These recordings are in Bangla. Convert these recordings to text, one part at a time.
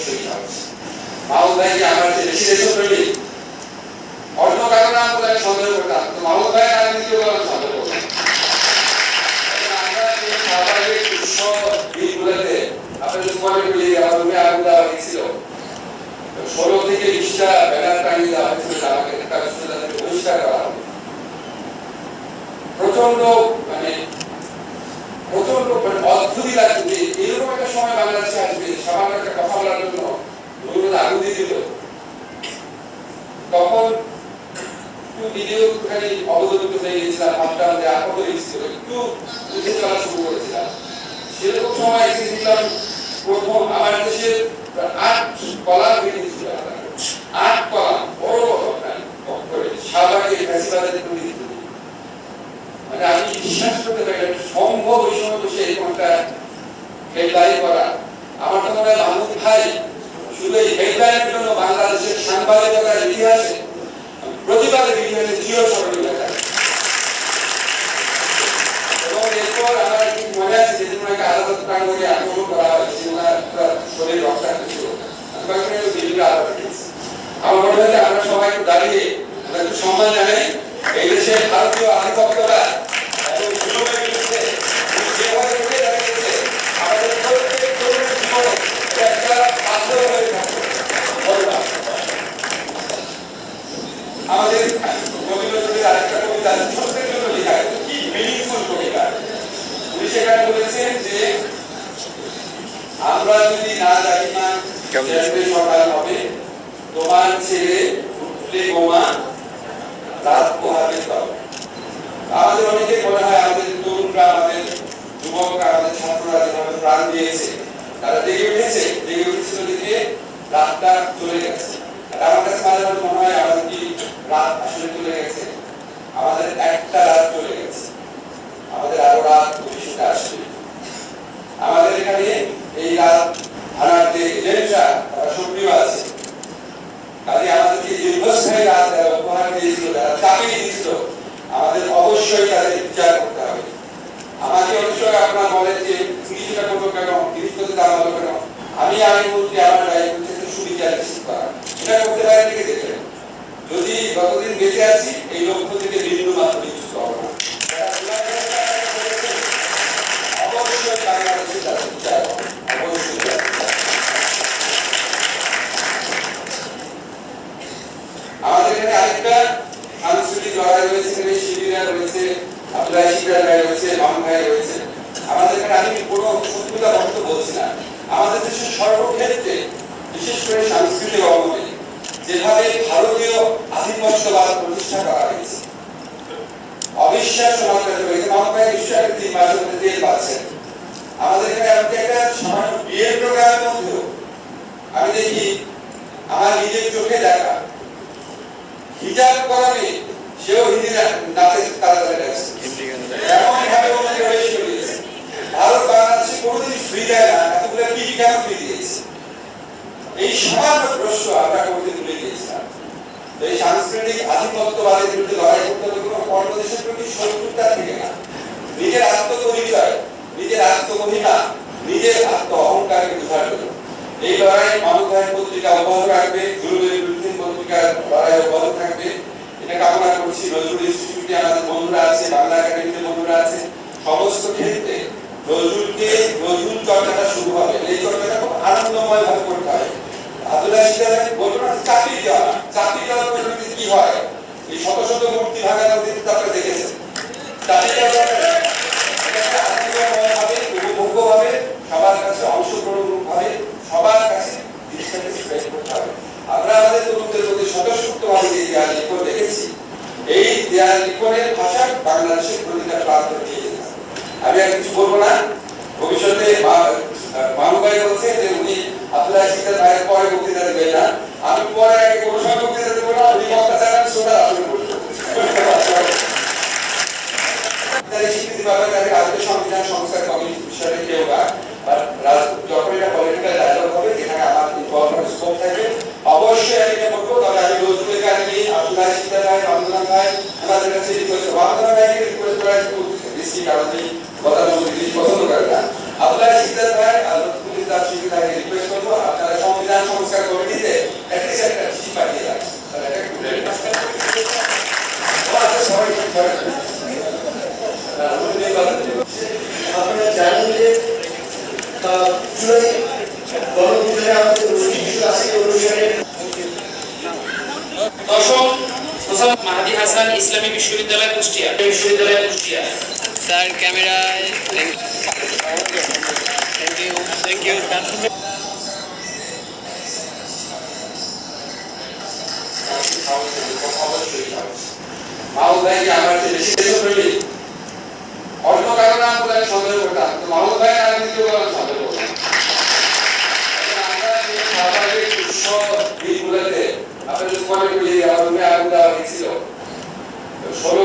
অবশ্যই সাহস মাহমুদ ভাই কি আমার বেশি যে দেওয়া হয়েছিল। ষোলো থেকে বিশটা ব্যানার টাঙিয়ে দেওয়া হয়েছিল যে আমাকে ঢাকা বিশ্ববিদ্যালয় থেকে বহিষ্কার করা হবে প্রচণ্ড মানে প্রচণ্ড মানে অদ্ভুতই লাগছে যে এরকম একটা সময় বাংলাদেশে আসবে সামান্য একটা কথা বলার জন্য রবীন্দ্রনাথ আগুন দিয়ে দিল তখন একটু নিজেও একটুখানি অবদমিত হয়ে গেছিলাম আহত হয়েছিল একটু বুঝে চলা শুরু সেরকম সময় একদিন দেখলাম, প্রথম আমার আট কলা আট কলা, বড় বড় তৈরি ছিল। মানে আমি বিশ্বাস করতে পারি সম্ভব ওই সময় বসে করা। আমার তো মনে হয় মাহমুদ ভাই শুধু এই জন্য বাংলাদেশের সাংবাদিকতার ইতিহাসে প্রতিবাদের ইতিহাসে চিরস্মরণীয় লেখা এবং এরপর আমার কি মনে আছে যেদিন ওনাকে প্রাঙ্গণে আক্রমণ করা হয়েছে ওনার শরীর রক্তাক্ত ছিল। আমার মনে হয় আমরা সবাই দাঁড়িয়ে একটু সম্মান জানাই। এই দেশের ভারতীয় আধিপত্যরা আমাদের রবীন্দ্রনাথের আরেকটা কবিতা আছে জন্য লেখা কি মিনিংফুল কবিতা? উনি সেখানে বলেছেন যে আমরা যদি না জানি না কেমনে সকাল হবে তোমার ছেলে উঠলে গোমা রাত পোহাবে তবে আমাদের অনেকে মনে হয় আমাদের তরুণরা আমাদের যুবকরা আমাদের ছাত্ররা যেভাবে প্রাণ দিয়েছে তারা জেগে উঠেছে জেগে উঠেছিল দিকে রাতটা চলে গেছে। আর আমার কাছে মাঝে মাঝে মনে হয় আমাদের কি রাত আসলে চলে গেছে? আমাদের একটা রাত চলে গেছে। আমাদের আরও রাত ভবিষ্যতে আসবে। আমাদের এখানে এই আছে। আমাকে যে আমি মন্ত্রী আমার যদি যতদিন বেঁচে আছি, এই লক্ষ্য থেকে বিন্দু মাত্র নিশ্চিত হব না যারা দুর্নীতির কাজ করেছে, অবশ্যই বাংলাদেশে তাদের বিচার হবে। অবশ্যই তাদের বিচার হবে। আমাদের এখানে আরেকটা সাংস্কৃতিক লড়াই রয়েছে এখানে শিবিরা রয়েছে আব্দুল্লাহ শিবিরা ভাই রয়েছে মামুন ভাই রয়েছে আমাদের এখানে আমি কোনো শত্রুতা বক্তব্য বলছি না আমাদের দেশের সর্বক্ষেত্রে বিশেষ করে সাংস্কৃতিক অঙ্গনে যেভাবে আমাদের এখানে এমনকি একটা আমি দেখি, আমার নিজের চোখে দেখা। হিজাব করাবে সেও হিন্দি না- নাচে তারা তারা গেছে এমন ভাবে ওনাকে প্রবেশ করিয়েছে ভারত বাংলাদেশে কোনোদিন ফ্রি দেয় না এতগুলো কি কেন ফ্রি দিয়েছে এই সামান্য প্রশ্ন আমরা কোনোদিন তুলে দিয়েছিলাম তো এই সাংস্কৃতিক আধিপত্যবাদের বিরুদ্ধে লড়াই করতে হবে কোনো অন্য দেশের প্রতি শত্রুতা থেকে না নিজের আত্মপরিচয় নিজের আত্মমহিমা নিজের আত্ম অহংকারকে বোঝার জন্য এই লড়াই মানব পত্রিকা অব্যাহত রাখবে বিরুদ্ধে পত্রিকার লড়াই অব্যাহত থাকবে। এটা কামনা করছি নজরুল ইনস্টিটিউটে আমাদের বন্ধুরা আছে, বাংলা একাডেমিতে বন্ধুরা আছে। সমস্ত ক্ষেত্রে নজরুলকে নজরুল চর্চাটা শুরু হবে। এই চর্চাটা খুব আনন্দময় ভাবে করতে হবে। আব্দুল্লাহ সিদ্ধান্ত বলব না চাকরি দেওয়া না। চাকরি দেওয়ার পরিণতি কি হয় এই শত শত মূর্তি ভাঙা নদীতে তো আপনারা দেখেছেন চাকরি দেওয়ার এটাকে আনন্দময় ভাবে উপভোগ্য ভাবে সবার কাছে অংশগ্রহণ ভাবে সবার কাছে জিনিসটাকে স্প্রেড করতে হবে আমরা আমাদের তরুণদের মধ্যে স্বতঃস্ফূর্ত ভাবে যে দেয়াল লিখন দেখেছি এই দেয়াল লিখনের ভাষা বাংলাদেশের প্রতিটা প্রান্ত নিয়ে যেতে হবে। আমি আর কিছু বলব না ভবিষ্যতে মামু ভাই বলছে যে উনি আব্দুল্লাহ সিদ্ধার ভাইয়ের পরে বক্তৃতা দেবেন না আমি পরে আগে কোনো সময় বক্তৃতা দেবো না উনি বক্তা চালান শোনার আসলে বলব তার এই স্বীকৃতি পাবে তাকে রাজ্য সংবিধান সংস্কার কমিটি বিষয়ে কেউ বা আর রাজ- যখন এটা পলিটিক্যাল ডায়লগ হবে যেখানে আমার ইনভলভমেন্ট স্কোপ থাকবে অবশ্যই আমি এটা বলব তবে আমি নজরুলের গান নিয়ে আব্দুল্লাহ সিদ্ধার ভাই রমজান ভাই আমাদের কাছে রিকোয়েস্ট রমজান ভাইকে রিকোয়েস্ট করা একটু বেশি কারণ এই গতানুগতিক জিনিস পছন্দ করে না আব্দুল্লাহ সিদ্ধার ভাই আর পুলিশ দাস সিদ্ধার ভাইকে রিকোয়েস্ট করব আপনারা সংবিধান জুলাই গণবিদ্যালয়ে আমাদের শিশু আছে অনুষ্ঠানে দশম মোসাম্মদ মাহাদি হাসান ইসলামী বিশ্ববিদ্যালয় কুষ্টিয়া। বিশ্ববিদ্যালয় কুষ্টিয়া। স্যার ক্যামেরায় thank you thank you Mahbub ভাই আমার বেশি দেশপ্রেমী অন্য কারও নাম সন্দেহ করতাম তো ভাই নাম দ্বিতীয় কারণ সন্দেহ করতাম আমরা যে স্বাভাবিক উৎসব দিনগুলোতে আপনাদের যদি মনে করি আমার রুমে আগুন দেওয়া হয়েছিল ষোলো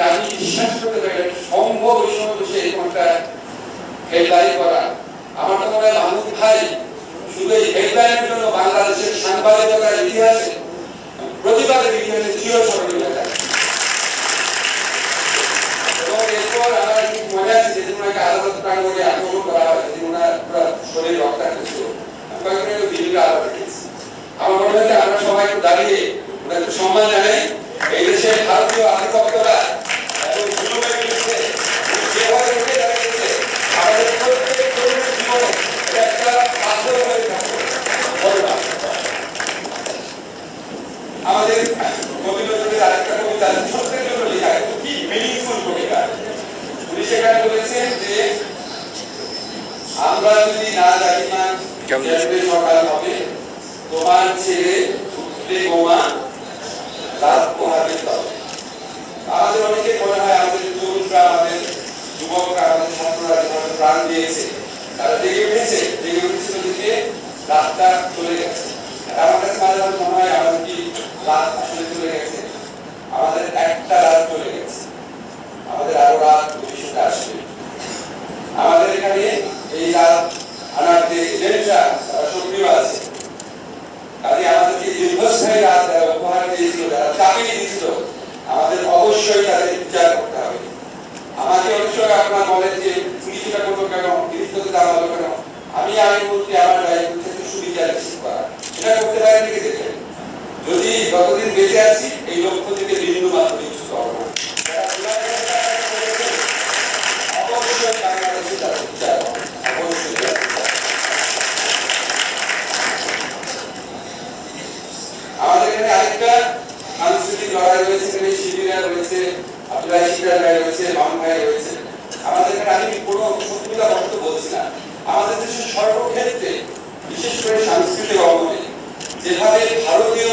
আমি সম্ভব আমার মনে হয় মাহমুদ ভাই শুধু জন্য বাংলাদেশের সাংবাদিকতার ইতিহাসে প্রতিবাদের ইতিহাসে আমার মনে আছে আদালত প্রাঙ্গণে আক্রমণ করা হয় যেদিন ওনার পুরো শরীর রক্তাক্ত ছিল আমি কয়েকদিন আগে বিভিন্ন আলাদা দেখেছি আমার মনে হয় যে আমরা সবাই একটু দাঁড়িয়ে ওনার একটু সম্মান জানাই এই দেশের ভারতীয় আধিপত্যরা এবং জুলুমের বিরুদ্ধে যেভাবে উঠে দাঁড়িয়েছে। আমাদের প্রত্যেক তরুণের জীবনে একটা পাথর হয়ে থাকবে আমাদের কবি নজরুলের আরেকটা কবিতা আছে, জন্য লেখা কি মিনিংফুল কবিতা। উনি সেখানে বলেছেন যে আমরা যদি না জানি না? সকাল হবে তোমার ছেলে বোমা রাত পোহাবে তবে আমাদের অনেকে মনে হয় আমাদের তরুণরা, আমাদের যুবকরা, আমাদের ছাত্ররা যেভাবে প্রাণ দিয়েছে, তারা জেগে উঠেছে, জেগে উঠেছিল দিকে রাতটা চলে গেছে। আমার কাছে মাঝে মাঝে মনে হয় আমাদের কি রাত আসলে চলে গেছে? আমাদের একটা রাত চলে গেছে। আমাদের আরও রাত ভবিষ্যতে আসবে। আমাদের এখানে এই রাত আনার যে এজেন্টরা তারা সক্রিয় আছে কাজে আমাদেরকে দীর্ঘস্থায়ী রাত যারা উপহার দিয়েছিল যারা চাপিয়ে দিয়েছিল আমাদের অবশ্যই তাদের বিচার করতে হবে আমাকে অনেক সময় আপনার বলেন যে পুলিশ এটা করল কেন গৃহস্থতে দেওয়া হলো কেন আমি আগে বলছি আমার দায়িত্ব থেকে সুবিচার নিশ্চিত করা এটা করতে পারেন দিকে দেখেন যদি যতদিন বেঁচে আছি এই লক্ষ্য থেকে বিন্দু মাত্র নিশ্চিত হব না যারা দুর্নীতির কাজটা করেছেন, অবশ্যই বাংলাদেশে তাদের বিচার হবে। অবশ্যই তাদের বিচার হবে। আমাদের এখানে কোনো শত্রুতা বক্তব্য বলছি না আমাদের দেশের সর্বক্ষেত্রে বিশেষ করে সাংস্কৃতিক অঙ্গনে যেভাবে ভারতীয়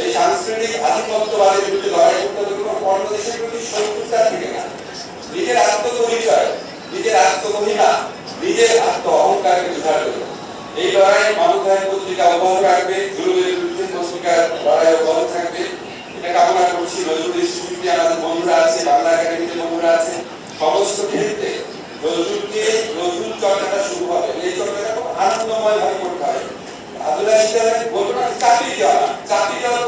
এই সাংস্কৃতিক আধিপত্যবাদের বিরুদ্ধে লড়াই করতে হবে কোনো অন্য দেশের প্রতি শত্রুতা থেকে না। নিজের আত্মপরিচয়, নিজের আত্মমহিমা নিজের আত্ম অহংকারকে উদ্ধার করবে এই লড়াই মানব পত্রিকা অব্যাহত রাখবে জরুরি বিরুদ্ধে পত্রিকার লড়াই অব্যাহত থাকবে। এটা কামনা করছি নজরুল ইনস্টিটিউটে আমাদের বন্ধুরা আছে বাংলা একাডেমিতে বন্ধুরা আছে সমস্ত ক্ষেত্রে নজরুলকে নজরুল চর্চাটা শুরু হবে। এই চর্চাটা খুব আনন্দময় ভাবে করতে হবে। আব্দুল্লাহ সিদ্ধান্ত বলব না। চাকরি দেওয়া পরিণতি কি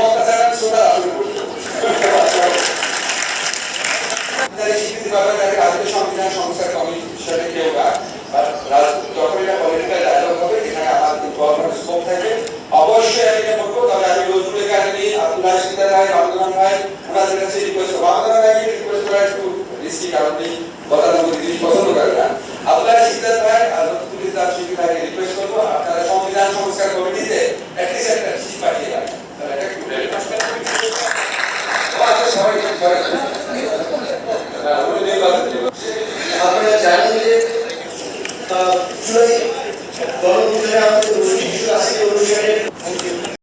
দেবো না